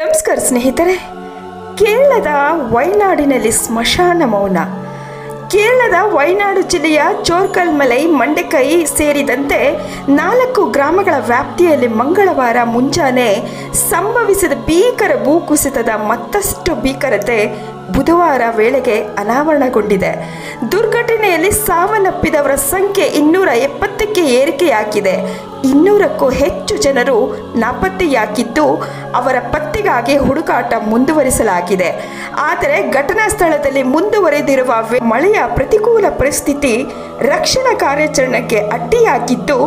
ನಮಸ್ಕಾರ ಸ್ನೇಹಿತರೆ, ಕೇರಳದ ವಯನಾಡಿನಲ್ಲಿ ಸ್ಮಶಾನ ಮೌನ. ಕೇರಳದ ವಯನಾಡು ಜಿಲ್ಲೆಯ ಚೋರ್ಕಲ್ಮಲೈ ಮಂಡೆಕೈ ಸೇರಿದಂತೆ ನಾಲ್ಕು ಗ್ರಾಮಗಳ ವ್ಯಾಪ್ತಿಯಲ್ಲಿ ಮಂಗಳವಾರ ಮುಂಜಾನೆ ಸಂಭವಿಸಿದ ಭೀಕರ ಭೂಕುಸಿತದ ಮತ್ತಷ್ಟು ಭೀಕರತೆ ಬುಧವಾರ ವೇಳೆಗೆ ಅನಾವರಣಗೊಂಡಿದೆ. ದುರ್ಘಟನೆಯಲ್ಲಿ ಸಾವನ್ನಪ್ಪಿದವರ ಸಂಖ್ಯೆ ಇನ್ನೂರ ಎಪ್ಪತ್ತಕ್ಕೆ ಏರಿಕೆಯಾಗಿದೆ. ಇನ್ನೂರಕ್ಕೂ ಹೆಚ್ಚು ಜನರು ನಾಪತ್ತೆಯಾಗಿದ್ದು, ಅವರ ಪತ್ತೆಗಾಗಿ ಹುಡುಕಾಟ ಮುಂದುವರಿಸಲಾಗಿದೆ. ಆದರೆ ಘಟನಾ ಸ್ಥಳದಲ್ಲಿ ಮುಂದುವರೆದಿರುವ ಮಳೆಯ ಪ್ರತಿಕೂಲ ಪರಿಸ್ಥಿತಿ ರಕ್ಷಣಾ ಕಾರ್ಯಾಚರಣೆಗೆ ಅಡ್ಡಿಯಾಗಿದ್ದು,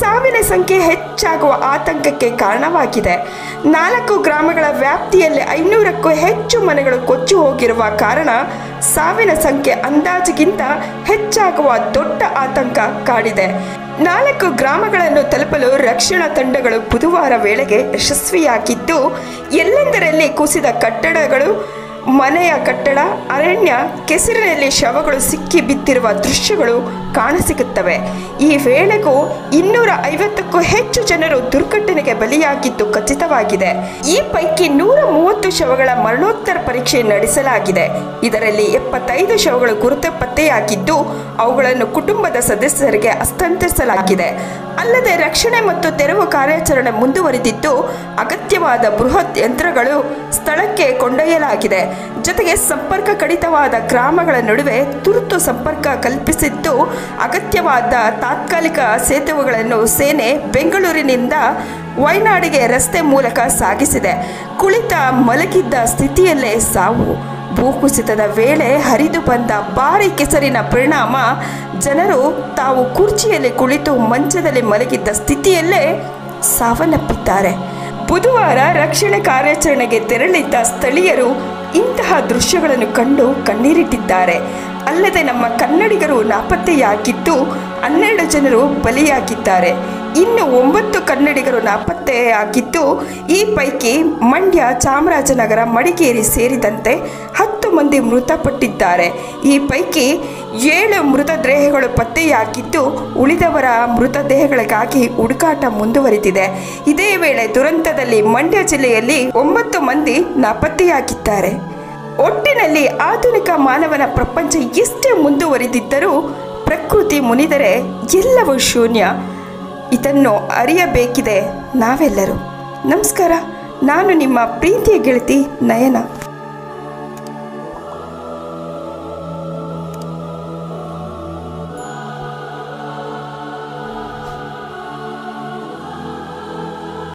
ಸಾವಿನ ಸಂಖ್ಯೆ ಹೆಚ್ಚಾಗುವ ಆತಂಕಕ್ಕೆ ಕಾರಣವಾಗಿದೆ. ನಾಲ್ಕು ಗ್ರಾಮಗಳ ವ್ಯಾಪ್ತಿಯಲ್ಲಿ ಐನೂರಕ್ಕೂ ಹೆಚ್ಚು ಮನೆಗಳು ಕೊಚ್ಚಿ ಹೋಗಿರುವ ಕಾರಣ ಸಾವಿನ ಸಂಖ್ಯೆ ಅಂದಾಜಿಗಿಂತ ಹೆಚ್ಚಾಗುವ ದೊಡ್ಡ ಆತಂಕ ಕಾಡಿದೆ. ನಾಲ್ಕು ಗ್ರಾಮಗಳನ್ನು ತಲುಪಲು ರಕ್ಷಣಾ ತಂಡಗಳು ಬುಧವಾರ ವೇಳೆಗೆ ಯಶಸ್ವಿಯಾಗಿದ್ದು, ಎಲ್ಲೆಂದರಲ್ಲಿ ಕುಸಿದ ಕಟ್ಟಡಗಳು ಮನೆಯ ಕಟ್ಟಡ, ಅರಣ್ಯ, ಕೆಸರಿನಲ್ಲಿ ಶವಗಳು ಸಿಕ್ಕಿ ಬಿದ್ದಿರುವ ದೃಶ್ಯಗಳು ಕಾಣಸಿಗುತ್ತವೆ. ಈ ವೇಳೆಗೂ ಇನ್ನೂರ ಐವತ್ತಕ್ಕೂ ಹೆಚ್ಚು ಜನರು ದುರ್ಘಟನೆಗೆ ಬಲಿಯಾಗಿದ್ದು ಖಚಿತವಾಗಿದೆ. ಈ ಪೈಕಿ ನೂರ ಮೂವತ್ತು ಶವಗಳ ಮರಣೋತ್ತರ ಪರೀಕ್ಷೆ ನಡೆಸಲಾಗಿದೆ. ಇದರಲ್ಲಿ ಎಪ್ಪತ್ತೈದು ಶವಗಳು ಗುರುತು ಪತ್ತೆಯಾಗಿದ್ದು, ಅವುಗಳನ್ನು ಕುಟುಂಬದ ಸದಸ್ಯರಿಗೆ ಹಸ್ತಾಂತರಿಸಲಾಗಿದೆ. ಅಲ್ಲದೆ ರಕ್ಷಣೆ ಮತ್ತು ತೆರವು ಕಾರ್ಯಾಚರಣೆ ಮುಂದುವರಿದಿದ್ದು, ಅಗತ್ಯವಾದ ಬೃಹತ್ ಯಂತ್ರಗಳು ಸ್ಥಳಕ್ಕೆ ಕೊಂಡೊಯ್ಯಲಾಗಿದೆ. ಜೊತೆಗೆ ಸಂಪರ್ಕ ಕಡಿತವಾದ ಗ್ರಾಮಗಳ ನಡುವೆ ತುರ್ತು ಸಂಪರ್ಕ ಕಲ್ಪಿಸಿದ್ದು, ಅಗತ್ಯವಾದ ತಾತ್ಕಾಲಿಕ ಸೇತುವೆಗಳನ್ನು ಸೇನೆ ಬೆಂಗಳೂರಿನಿಂದ ವಯನಾಡಿಗೆ ರಸ್ತೆ ಮೂಲಕ ಸಾಗಿಸಿದೆ. ಕುಳಿತ ಮಲಗಿದ್ದ ಸ್ಥಿತಿಯಲ್ಲೇ ಸಾವು. ಭೂಕುಸಿತದ ವೇಳೆ ಹರಿದು ಬಂದ ಭಾರಿ ಕೆಸರಿನ ಪರಿಣಾಮ ಜನರು ತಾವು ಕುರ್ಚಿಯಲ್ಲಿ ಕುಳಿತು ಮಂಚದಲ್ಲಿ ಮಲಗಿದ್ದ ಸ್ಥಿತಿಯಲ್ಲೇ ಸಾವನ್ನಪ್ಪಿದ್ದಾರೆ. ಬುಧವಾರ ರಕ್ಷಣೆ ಕಾರ್ಯಾಚರಣೆಗೆ ತೆರಳಿದ್ದ ಸ್ಥಳೀಯರು ಇಂತಹ ದೃಶ್ಯಗಳನ್ನು ಕಂಡು ಕಣ್ಣೀರಿಟ್ಟಿದ್ದಾರೆ. ಅಲ್ಲದೆ ನಮ್ಮ ಕನ್ನಡಿಗರು ನಾಪತ್ತೆಯಾಗಿದ್ದು ಹನ್ನೆರಡು ಜನರು ಬಲಿಯಾಗಿದ್ದಾರೆ. ಇನ್ನು ಒಂಬತ್ತು ಕನ್ನಡಿಗರು ನಾಪತ್ತೆಯಾಗಿದ್ದು ಈ ಪೈಕಿ ಮಂಡ್ಯ ಚಾಮರಾಜನಗರ, ಮಡಿಕೇರಿ ಸೇರಿದಂತೆ ಹತ್ತು ಮಂದಿ ಮೃತಪಟ್ಟಿದ್ದಾರೆ. ಈ ಪೈಕಿ ಏಳು ಮೃತದೇಹಗಳು ಪತ್ತೆಯಾಗಿದ್ದು, ಉಳಿದವರ ಮೃತದೇಹಗಳಿಗಾಗಿ ಹುಡುಕಾಟ ಮುಂದುವರಿದಿದೆ. ಇದೇ ವೇಳೆ ದುರಂತದಲ್ಲಿ ಮಂಡ್ಯ ಜಿಲ್ಲೆಯಲ್ಲಿ ಒಂಬತ್ತು ಮಂದಿ ನಾಪತ್ತೆಯಾಗಿದ್ದಾರೆ. ಒಟ್ಟಿನಲ್ಲಿ ಆಧುನಿಕ ಮಾನವನ ಪ್ರಪಂಚ ಎಷ್ಟೇ ಮುಂದುವರಿದಿದ್ದರೂ ಪ್ರಕೃತಿ ಮುನಿದರೆ ಎಲ್ಲವೂ ಶೂನ್ಯ. ಇದನ್ನು ಅರಿಯಬೇಕಿದೆ ನಾವೆಲ್ಲರೂ. ನಮಸ್ಕಾರ ನಾನು ನಿಮ್ಮ ಪ್ರೀತಿಯ ಗೆಳತಿ ನಯನ.